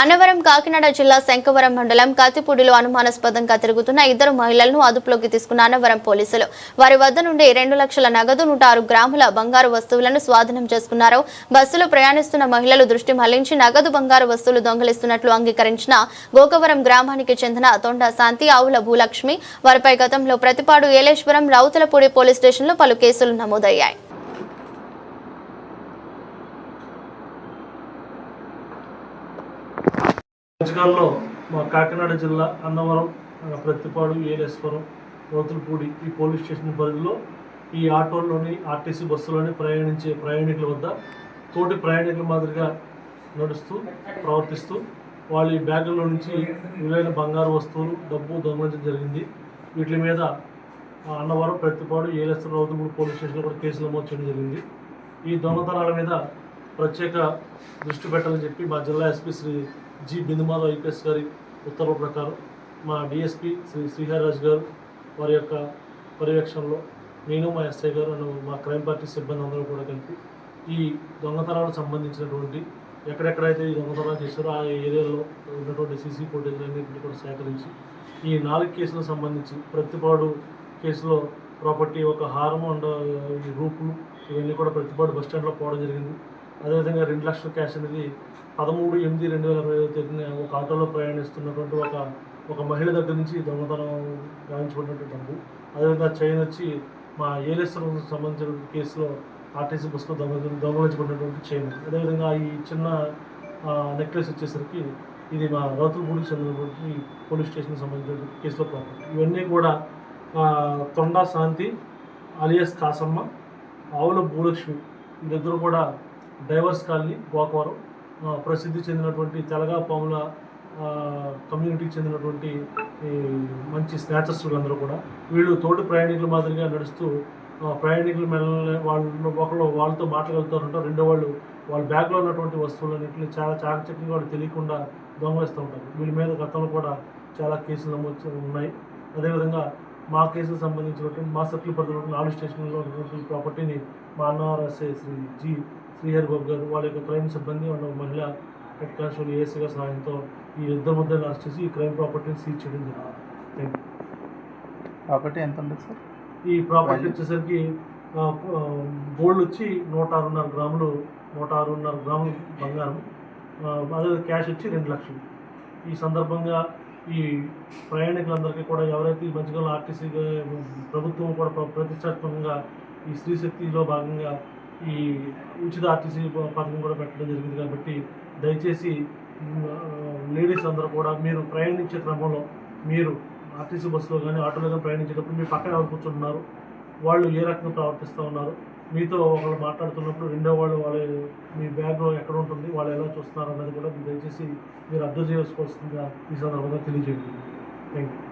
అన్నవరం కాకినాడ జిల్లా శంకవరం మండలం కత్తిపూడిలో అనుమానాస్పదంగా తిరుగుతున్న ఇద్దరు మహిళలను అదుపులోకి తీసుకున్న అన్నవరం పోలీసులు. వారి వద్ద నుండి రెండు లక్షల నగదు నూట ఆరు గ్రాముల బంగారు వస్తువులను స్వాధీనం చేసుకున్నారు. బస్సులో ప్రయాణిస్తున్న మహిళలు దృష్టి మళ్ళించి నగదు బంగారు వస్తువులు దొంగిలిస్తున్నట్లు అంగీకరించిన గోకవరం గ్రామానికి చెందిన తొండ శాంతి ఆవుల భూలక్ష్మి. వారిపై గతంలో ప్రతిపాడు ఏలేశ్వరం రౌతులపూడి పోలీస్ స్టేషన్లో పలు కేసులు నమోదయ్యాయి. మధ్యకాలంలో మా కాకినాడ జిల్లా అన్నవరం ప్రత్తిపాడు ఏలేశ్వరం రోతులపూడి ఈ పోలీస్ స్టేషన్ పరిధిలో ఈ ఆటోల్లోని ఆర్టీసీ బస్సులోని ప్రయాణించే ప్రయాణికుల వద్ద తోటి ప్రయాణికుల మాదిరిగా నడుస్తూ ప్రవర్తిస్తూ వాళ్ళ ఈ బ్యాగుల్లో నుంచి విలువైన బంగారు వస్తువులు డబ్బు దొంగలించడం జరిగింది. వీటి మీద అన్నవరం ప్రత్తిపాడు ఏలేశ్వరం రౌతులపూడి పోలీస్ స్టేషన్లో కూడా కేసులు నమోదు చేయడం జరిగింది. ఈ దొంగతనాల మీద ప్రత్యేక దృష్టి పెట్టాలని చెప్పి మా జిల్లా SP Shri G Bindumadhav IPS గారి ఉత్తర్వుల ప్రకారం మా డిఎస్పి శ్రీ శ్రీహరిరాజ్ గారు వారి యొక్క పర్యవేక్షణలో నేను మా ఎస్ఐ గారు అండ్ మా క్రైమ్ పార్టీ సిబ్బంది అందరూ కూడా కలిపి ఈ దొంగతనాలకు సంబంధించినటువంటి ఎక్కడెక్కడైతే ఈ దొంగతనాలు చేశారో ఆ ఏరియాలో ఉన్నటువంటి సీసీ ఫుటేజ్ అన్నింటినీ కూడా సేకరించి ఈ నాలుగు కేసులకు సంబంధించి ప్రతిపాడు కేసులో ప్రాపర్టీ ఒక హారం అండ్ రూపులు ఇవన్నీ కూడా ప్రతిపాడు బస్ స్టాండ్లో పోవడం జరిగింది. అదేవిధంగా రెండు లక్షల క్యాష్ అనేది పదమూడు ఎనిమిది రెండు వేల ఇరవై తేదీన ఒక ఆటోలో ప్రయాణిస్తున్నటువంటి ఒక ఒక మహిళ దగ్గర నుంచి దొంగతనం గావించబడినటువంటి డబ్బు అదేవిధంగా చైన్ వచ్చి మా ఏలేశ్వరం సంబంధించిన కేసులో ఆర్టీసీ బస్సులో దొంగ దొంగలించబడినటువంటి చైన్. అదేవిధంగా ఈ చిన్న నెక్లెస్ వచ్చేసరికి ఇది మా రౌతులపూడికి చెందినటువంటి పోలీస్ స్టేషన్కి సంబంధించిన కేసులో ప్రాపర్టీ ఇవన్నీ కూడా తొండా శాంతి అలియస్ కాసమ్మ ఆవుల భూలక్ష్మి వీళ్ళిద్దరూ కూడా డైవర్స్ కాలనీ గోకవరం ప్రసిద్ధి చెందినటువంటి తెలగా పాముల కమ్యూనిటీకి చెందినటువంటి మంచి స్నేచర్స్లు అందరూ కూడా వీళ్ళు తోటి ప్రయాణికుల మాదిరిగా నడుస్తూ ప్రయాణికులు మెల్ల వాళ్ళు ఒకళ్ళు వాళ్ళతో మాట్లాడుతుంటారు రెండో వాళ్ళు వాళ్ళ బ్యాగ్లో ఉన్నటువంటి వస్తువులన్నింటినీ చాలా చాకచక్యంగా వాళ్ళు తెలియకుండా దొంగలిస్తూ ఉంటారు. వీళ్ళ మీద గతంలో కూడా చాలా కేసులు నమోదు ఉన్నాయి. అదేవిధంగా మా కేసుకు సంబంధించినటువంటి మా సర్కిల్ పరిధిలో నాలుగు స్టేషన్లో ఉన్నటువంటి ప్రాపర్టీని మా అన్నఆర్ఎస్ఐ శ్రీ జీ శ్రీహరి బాబు గారు వాళ్ళ యొక్క క్రైమ్ సిబ్బంది వాళ్ళ మహిళ హెడ్ కానిస్టేబుల్ ఏఎస్ఐ గారి సహాయంతో ఈ ఇద్దరు మధ్యలో అరెస్ట్ చేసి ఈ క్రైమ్ ప్రాపర్టీని సీజ్ చేయడం జరిగింది. ప్రాపర్టీ ఎంత ఉంటుంది సార్? ఈ ప్రాపర్టీ? వచ్చేసరికి గోల్డ్ వచ్చి నూట ఆరున్నర గ్రాములు నూట ఆరున్నర గ్రాములు బంగారం అదే క్యాష్ వచ్చి రెండు లక్షలు. ఈ సందర్భంగా ఈ ప్రయాణికులందరికీ కూడా ఎవరైతే ఈ మధ్యకాలంలో ఆర్టీసీ ప్రభుత్వం కూడా ప్ర- ప్రతిష్టాత్మకంగా ఈ స్త్రీ శక్తిలో భాగంగా ఈ ఉచిత ఆర్టీసీ పథకం కూడా పెట్టడం జరిగింది కాబట్టి దయచేసి లేడీస్ అందరూ కూడా మీరు ప్రయాణించే క్రమంలో మీరు ఆర్టీసీ బస్సులో కానీ ఆటోలో కానీ ప్రయాణించేటప్పుడు మీ పక్కన ఎవరు కూర్చుంటున్నారు. వాళ్ళు ఏ రకంగా ప్రవర్తిస్తూ ఉన్నారు? మీతో ఒకళ్ళు మాట్లాడుతున్నప్పుడు రెండో వాళ్ళు వాళ్ళ మీ బ్యాగ్లో ఎక్కడ ఉంటుంది? వాళ్ళు ఎలా చూస్తున్నారు అన్నది కూడా మీరు దయచేసి మీరు అర్థం చేసుకోవాల్సిందిగా ఈ సందర్భంగా తెలియజేయండి. Thank you